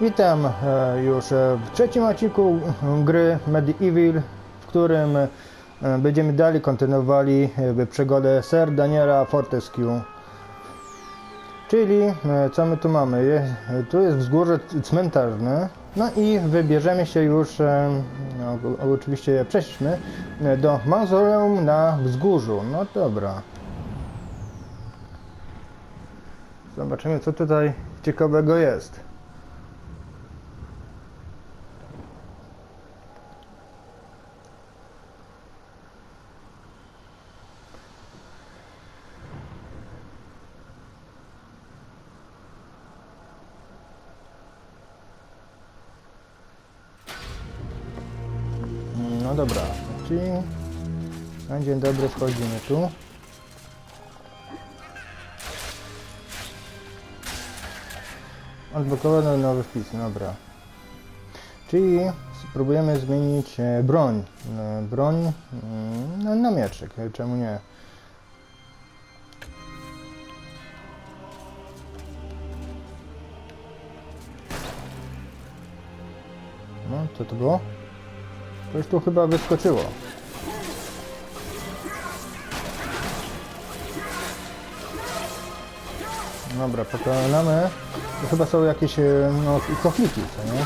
Witam e, już e, w trzecim odcinku gry Medieval, w którym e, będziemy dalej kontynuowali przygodę Sir Daniela Fortescue. Czyli co my tu mamy? Tu jest wzgórze cmentarne. No i wybierzemy się już, no, oczywiście przeszliśmy, e, do mauzoleum na wzgórzu. No dobra. Zobaczymy co tutaj ciekawego jest. No dobra, czyli na dzień dobry wchodzimy tu. Odblokowano nowy wpis, dobra. Czyli spróbujemy zmienić e, broń. E, Broń mm, no, na mieczyk, e, czemu nie? No, co to było? Już tu chyba wyskoczyło. Dobra, pokonamy. To chyba są jakieś e, no, co nie?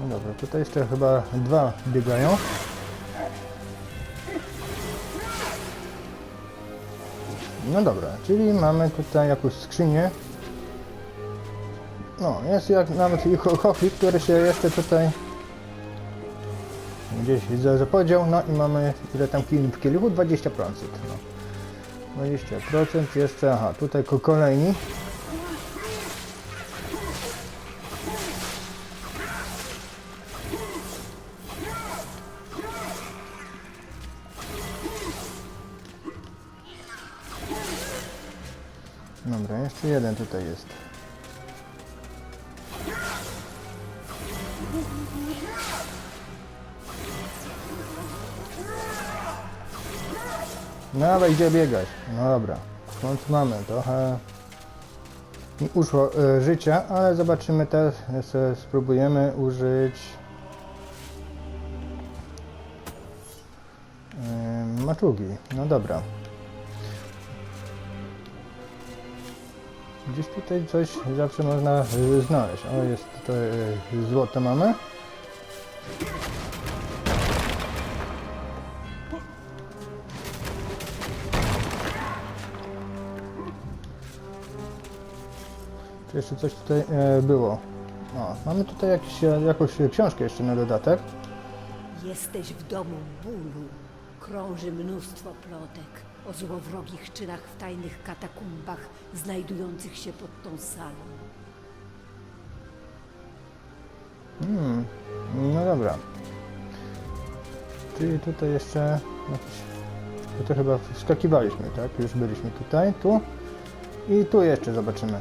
No dobra, tutaj jeszcze chyba dwa biegają. No dobra, czyli mamy tutaj jakąś skrzynię. No, jest jak nawet i cho- chochlik, który się jeszcze tutaj gdzieś widzę, że podział. No i mamy ile tam w kielichu? 20%. No. 20% jeszcze, aha, tutaj ko- kolejni. Dobra, jeszcze jeden tutaj jest. No gdzie biegać? No dobra, końcu mamy trochę mi uszło e, życia, ale zobaczymy teraz, spróbujemy użyć e, maczugi. No dobra. Gdzieś tutaj coś zawsze można y, znaleźć. O, jest tutaj y, złoto mamy. Czy jeszcze coś tutaj e, było? O, mamy tutaj jakiś, e, jakąś książkę jeszcze na dodatek. Jesteś w domu bólu. Krąży mnóstwo plotek o złowrogich czynach w tajnych katakumbach znajdujących się pod tą salą. Hmm, no dobra. Czyli tutaj jeszcze jakiś... To, chyba wskakiwaliśmy, tak? Już byliśmy tutaj, tu. I tu jeszcze zobaczymy.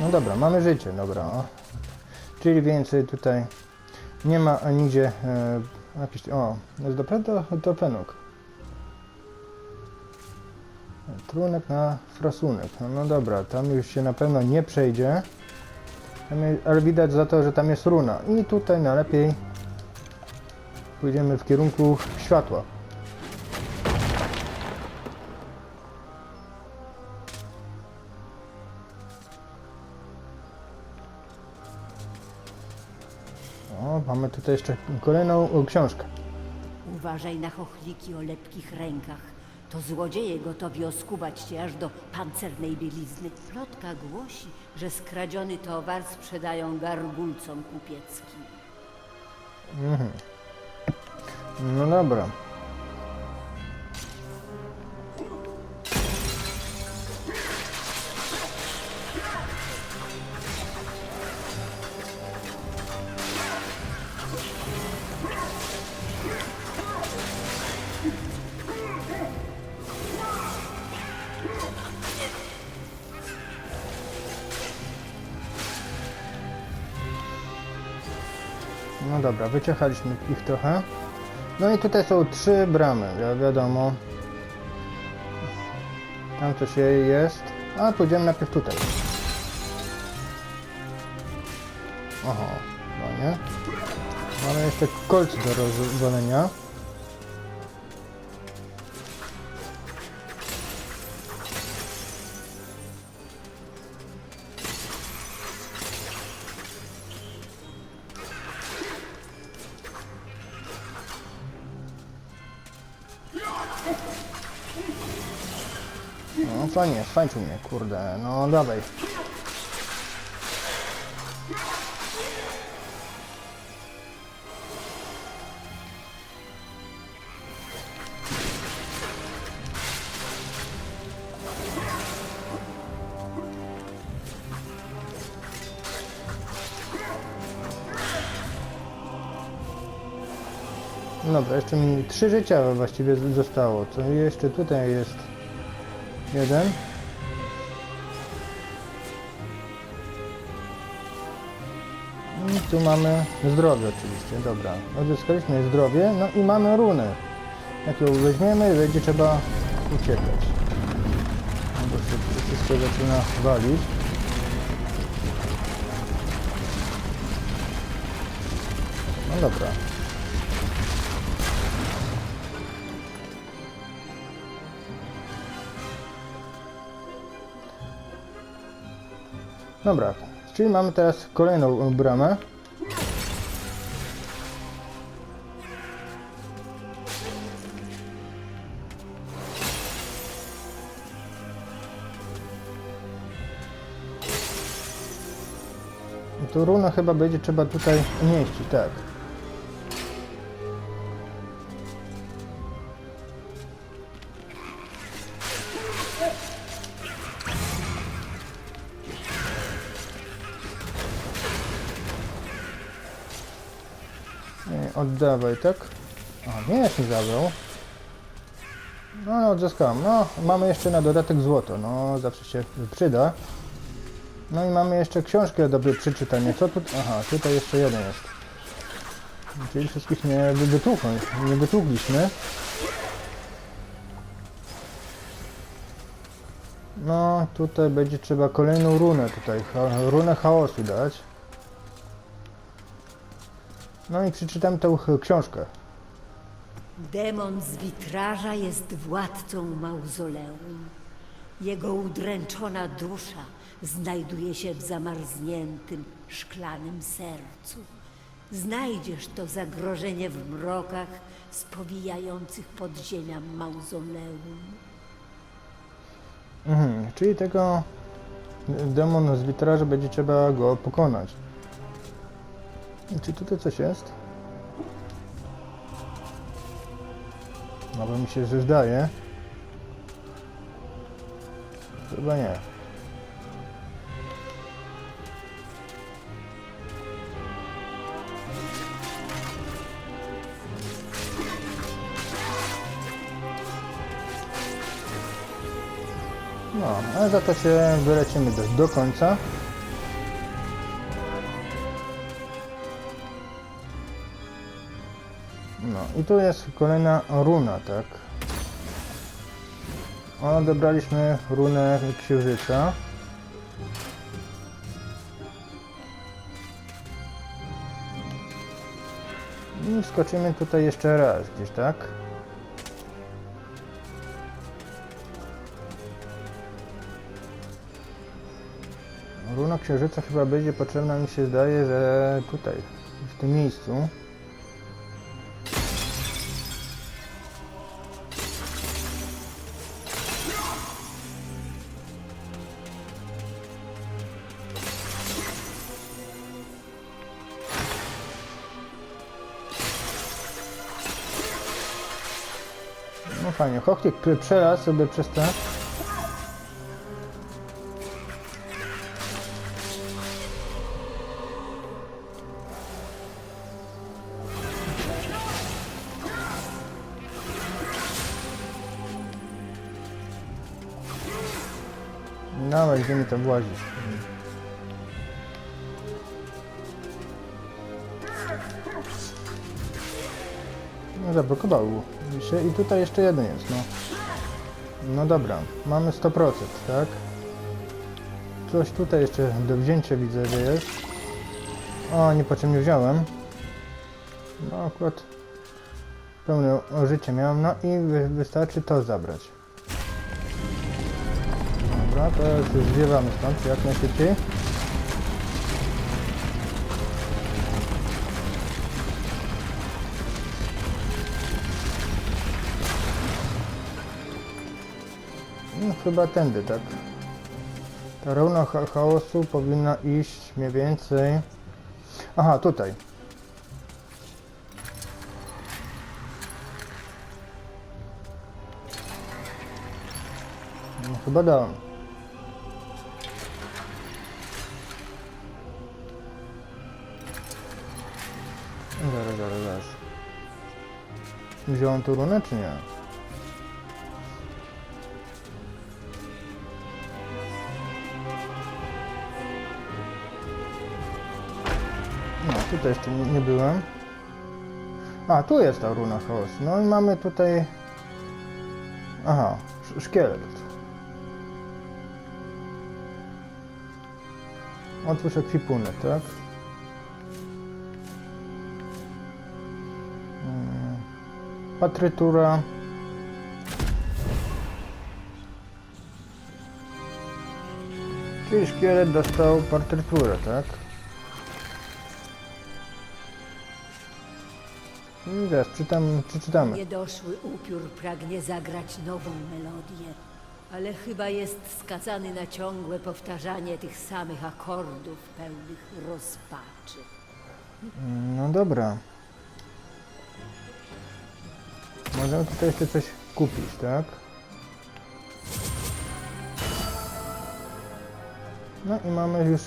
No dobra, mamy życie, dobra. Czyli więcej tutaj nie ma nigdzie e, jakiś... O, jest naprawdę to penuk. Trunek na frasunek. No, no dobra, tam już się na pewno nie przejdzie. Tam je- Ale widać za to, że tam jest runa. I tutaj najlepiej pójdziemy w kierunku światła. Mamy tutaj jeszcze kolejną o, książkę. Uważaj na chochliki o lepkich rękach. To złodzieje gotowi oskubać cię aż do pancernej bielizny. Plotka głosi, że skradziony towar sprzedają gargulcom kupieckim. No dobra. Dobra, wyciechaliśmy ich trochę. No i tutaj są trzy bramy, wi- wiadomo. Tam coś je- jest. A pójdziemy najpierw tutaj. Oho, no nie. Mamy jeszcze kolce do rozwalenia. Fajnie, fańczu mnie, kurde. No dawaj. Dobra, jeszcze mi trzy życia właściwie zostało. Co jeszcze tutaj jest? Jeden. I tu mamy zdrowie oczywiście, dobra. Odzyskaliśmy zdrowie, no i mamy runę. Jak ją weźmiemy, będzie trzeba uciekać. No Bo się wszystko zaczyna walić. No dobra. Dobra, czyli mamy teraz kolejną bramę. Tu runę chyba będzie trzeba tutaj umieścić, tak. Nie, oddawaj, tak? A, nie mi zabrał. No, no, odzyskałem. No, mamy jeszcze na dodatek złoto. No, zawsze się przyda. No i mamy jeszcze książkę do przeczytania. Co tu? Aha, tutaj jeszcze jeden jest. Czyli wszystkich nie wy- wytłuknąć, nie wytłukliśmy. No, tutaj będzie trzeba kolejną runę tutaj, runę chaosu dać. No i przeczytam tę książkę. Demon z witraża jest władcą mauzoleum. Jego udręczona dusza znajduje się w zamarzniętym, szklanym sercu. Znajdziesz to zagrożenie w mrokach spowijających podziemia mauzoleum. Mhm, czyli tego demon z witraża będzie trzeba go pokonać. Czy tutaj coś jest? No bo mi się że zdaje. Chyba nie. No, ale za to się wylecimy do, do końca. I tu jest kolejna runa, tak? Odebraliśmy runę księżyca. I skoczymy tutaj jeszcze raz gdzieś, tak? Runa księżyca chyba będzie potrzebna, mi się zdaje, że tutaj, w tym miejscu. Prze- przelazł sobie przez te Dawaj, gdzie mi to włazisz? No zablokował się i tutaj jeszcze jeden jest, no. No dobra, mamy 100%, tak? Coś tutaj jeszcze do wzięcia widzę, że jest. O, niepotrzebnie wziąłem. No akurat pełne życie miałem, no i wy, wystarczy to zabrać. Dobra, teraz zwiewamy stąd jak najszybciej. Chyba tędy, tak? Ta runa cha chaosu powinna iść mniej więcej... Aha, tutaj. No, chyba dałem. Zaraz, zaraz, zaraz. Wziąłem tu runę, czy nie? Tutaj jeszcze nie, nie byłem. A, tu jest ta runa chaosu. No i mamy tutaj... Aha, sz- szkielet. Otwórz ekwipunek, tak? Mm, Patrytura. Czyli szkielet dostał partyturę, tak? I teraz czytam, przeczytamy. Niedoszły upiór pragnie zagrać nową melodię, ale chyba jest skazany na ciągłe powtarzanie tych samych akordów pełnych rozpaczy. No dobra. Możemy tutaj jeszcze coś kupić, tak? No i mamy już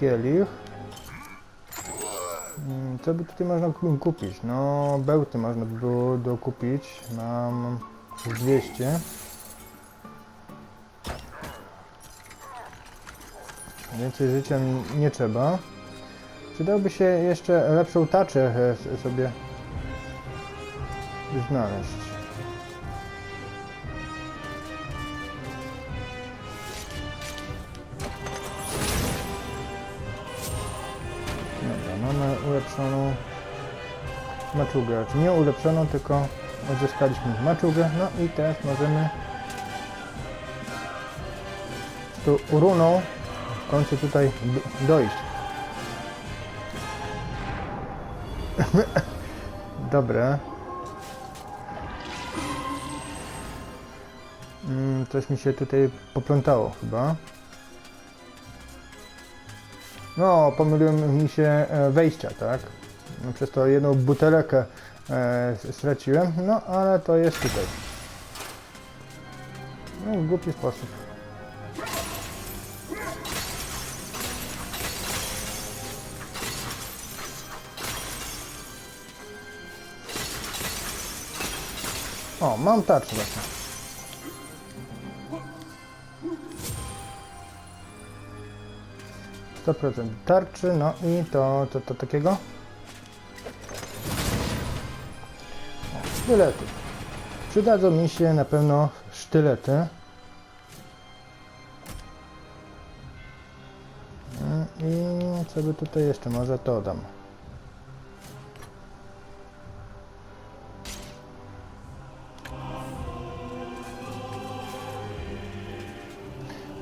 kielich. Co by tutaj można ku- kupić? No, bełty można by było dokupić. Mam 200. Więcej życia nie trzeba. Przydałby się jeszcze lepszą taczę e, sobie znaleźć. Ulepszoną maczugę. Znaczy nie ulepszoną, tylko odzyskaliśmy maczugę. No i teraz możemy tą runą w końcu tutaj dojść. Dobre. Mm, coś mi się tutaj poplątało chyba. No, pomyliłem mi się e, wejścia, tak? Przez to jedną butelkę e, straciłem, no ale to jest tutaj. No, w głupi sposób. O, mam tarczę właśnie. Sto procent tarczy, no i to, to, to takiego. Sztylety. Przydadzą mi się na pewno sztylety. Mm, I co by tutaj jeszcze, może to dam.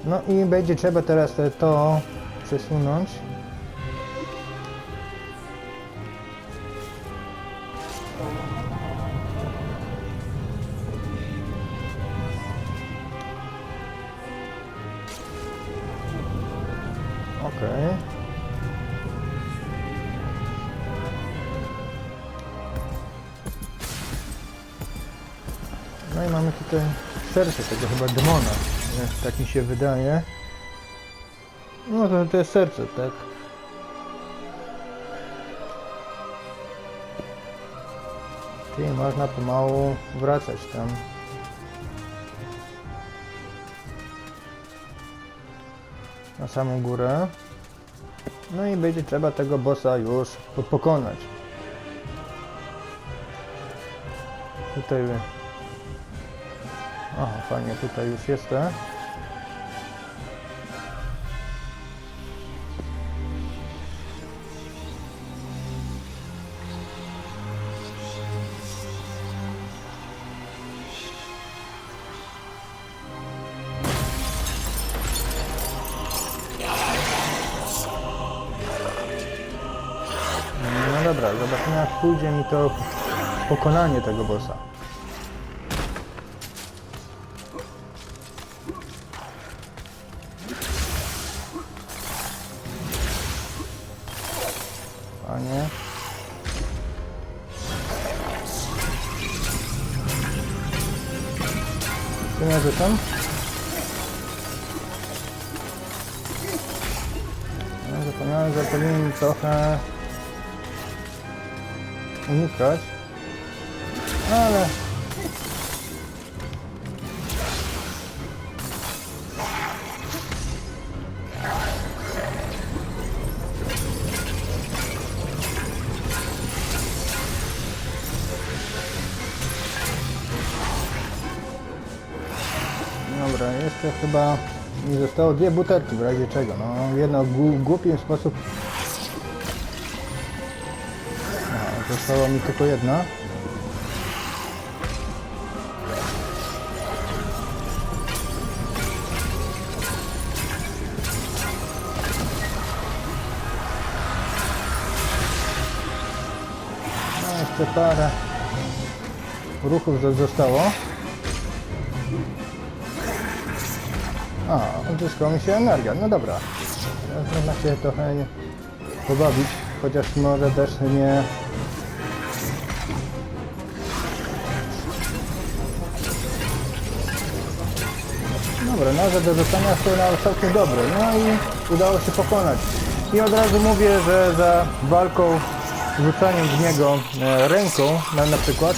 No i będzie trzeba teraz te- to przesunąć. Okej. No i mamy tutaj serce tego chyba demona, tak mi się wydaje. No to, to jest serce, tak? Czyli można pomału wracać tam. Na samą górę. No i będzie trzeba tego bossa już po- pokonać. Tutaj... Aha, fajnie, tutaj już jestem. Dobra, zobaczymy jak pójdzie mi to pokonanie tego bossa. No, zapomniałem, że trochę unikać. Ale... Dobra, jeszcze chyba mi zostało dwie butelki w razie czego. No, jedno w gł- głupim sposób. Została mi tylko jedna. No, jeszcze parę ruchów zo- zostało. A, odzyskała mi się energia. No dobra. Można się trochę pobawić, chociaż może też nie... Dobra, nawet do zostania są na całkiem dobre. No i udało się pokonać. I od razu mówię, że za walką, rzucaniem w niego e, ręką na, na przykład,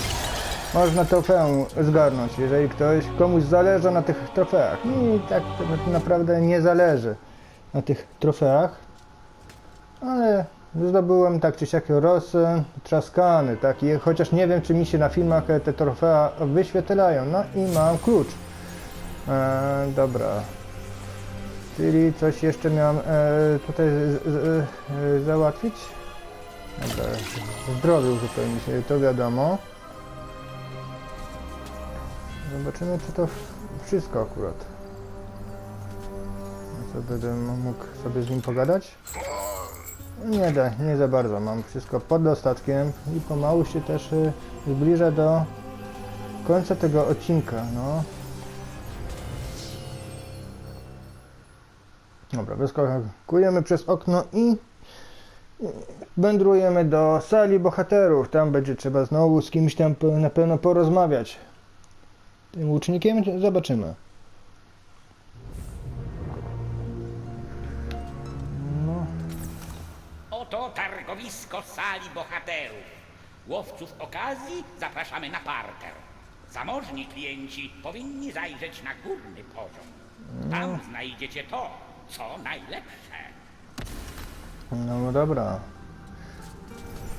można trofeum zgarnąć, jeżeli ktoś, komuś zależy na tych trofeach. Mi tak to naprawdę nie zależy na tych trofeach, ale zdobyłem tak czy siak roztrzaskany, tak, i chociaż nie wiem, czy mi się na filmach te trofea wyświetlają, no i mam klucz. E, dobra. Czyli coś jeszcze miałem e, tutaj z, z, e, załatwić? Dobra, zdrowie uzupełnić, e, to wiadomo. Zobaczymy, czy to wszystko akurat. Co będę mógł sobie z nim pogadać? Nie da, nie za bardzo. Mam wszystko pod dostatkiem i pomału się też y, zbliża do końca tego odcinka. No. Dobra, wyskakujemy przez okno i wędrujemy do sali bohaterów. Tam będzie trzeba znowu z kimś tam na pewno porozmawiać. Tym łucznikiem zobaczymy. No, Oto targowisko sali bohaterów. Łowców okazji zapraszamy na parter. Zamożni klienci powinni zajrzeć na górny poziom. Tam znajdziecie to, co najlepsze. no dobra.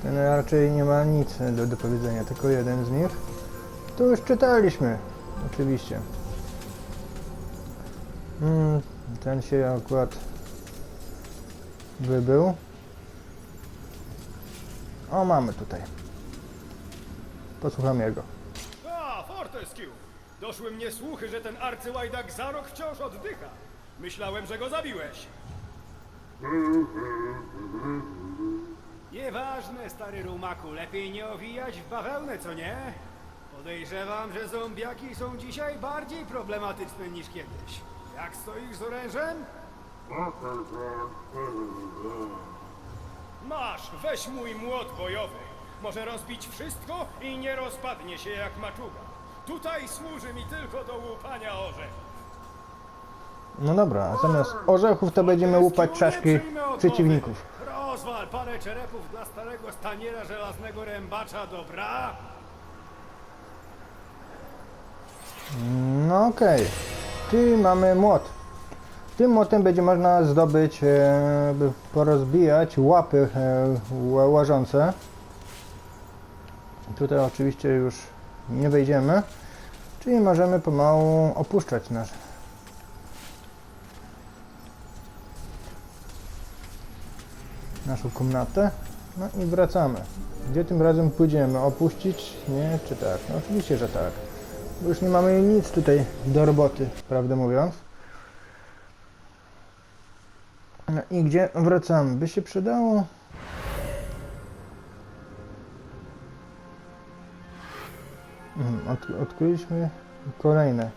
Ten raczej nie ma nic do, do powiedzenia, tylko jeden z nich. To już czytaliśmy, oczywiście. Mm, ten się akurat wybył. O, mamy tutaj. Posłucham jego. A, Fortescue! Doszły mnie słuchy, że ten arcyłajdak za rok wciąż oddycha. Myślałem, że go zabiłeś. Nieważne, stary rumaku, lepiej nie owijać w bawełnę, co nie? Podejrzewam, że zombiaki są dzisiaj bardziej problematyczne niż kiedyś. Jak stoisz z orężem? Masz, weź mój młot bojowy. Może rozbić wszystko i nie rozpadnie się jak maczuga. Tutaj służy mi tylko do łupania orzechów. No dobra, zamiast orzechów to będziemy łupać czaszki przeciwników. Rozwal parę czerepów dla starego staniera żelaznego rębacza, dobra? No okej. Czyli mamy młot. Tym młotem będzie można zdobyć, e, by porozbijać łapy e, ła- łażące. Tutaj oczywiście już nie wejdziemy. Czyli możemy pomału opuszczać nasz naszą komnatę. No i wracamy. Gdzie tym razem pójdziemy? Opuścić? Nie? Czy tak? No oczywiście, że tak. Bo już nie mamy nic tutaj do roboty, prawdę mówiąc. No i gdzie wracamy? By się przydało. Mhm, Od, odkryliśmy kolejne.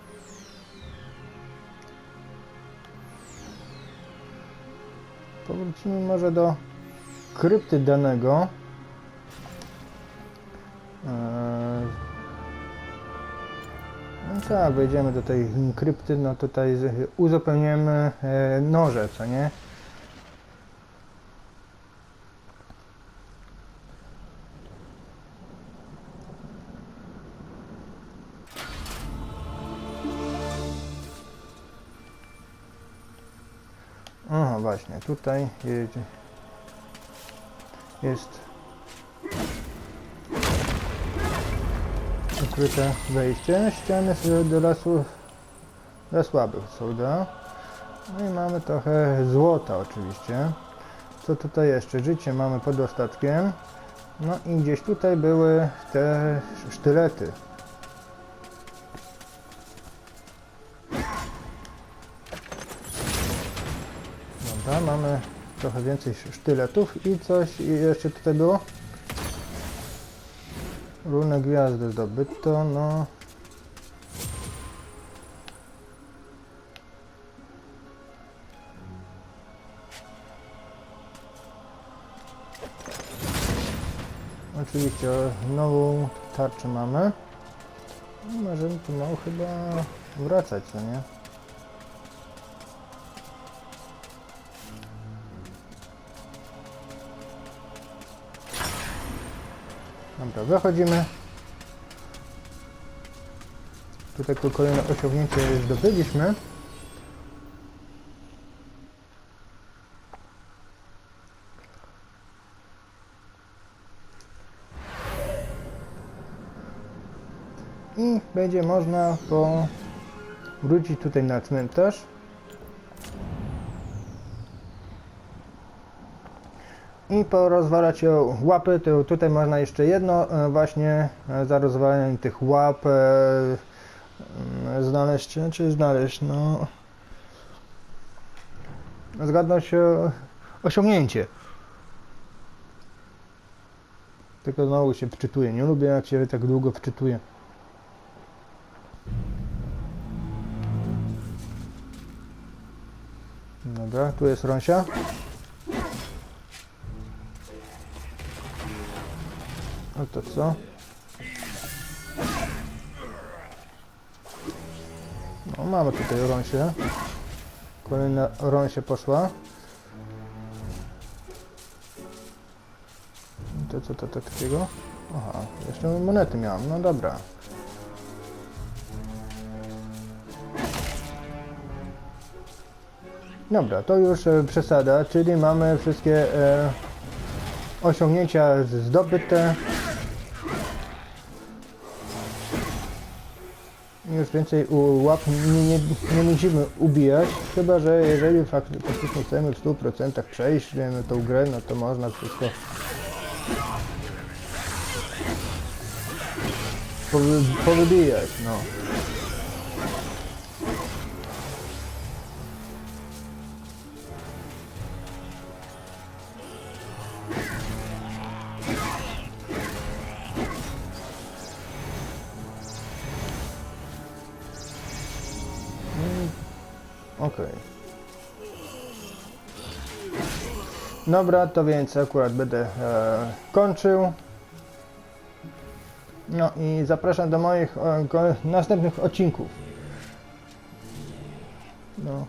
Powrócimy może do krypty danego. Eee, No tak, wejdziemy do tej krypty, no tutaj uzupełniamy e, noże, co nie? Aha, właśnie, tutaj jedzie- jest ukryte wejście. Ściany są do lasu dla słabych są, da? No i mamy trochę złota oczywiście. Co tutaj jeszcze? Życie mamy pod ostatkiem. No i gdzieś tutaj były te sztylety. Dobra, mamy trochę więcej sztyletów i coś i jeszcze tutaj było? Runę gwiazdy zdobyto, no. Oczywiście nową tarczę mamy. No, Możemy tu mało chyba wracać, co nie? Dobra, wychodzimy. Tutaj ko- kolejne osiągnięcie zdobyliśmy. I będzie można po... wrócić tutaj na cmentarz. I porozwalać ją łapy, to tutaj można jeszcze jedno e, właśnie e, za rozwalanie tych łap e, mm, znaleźć, czy znaleźć, no zgadnąć osiągnięcie. Tylko znowu się wczytuję, nie lubię jak się tak długo wczytuję. Dobra, tu jest Rąsia. To co? No mamy tutaj rąsię. Kolejna rąsie poszła. I To co to, to takiego? Aha, jeszcze monety miałam, no dobra. Dobra, to już e, przesada, czyli mamy wszystkie e, osiągnięcia zdobyte. Już więcej łap nie, nie, nie musimy ubijać, chyba że jeżeli fakt- faktycznie chcemy w 100% przejść no, tą grę, no to można wszystko powy, powybijać, no. Dobra, to więc akurat będę e, kończył. No i zapraszam do moich e, następnych odcinków. No,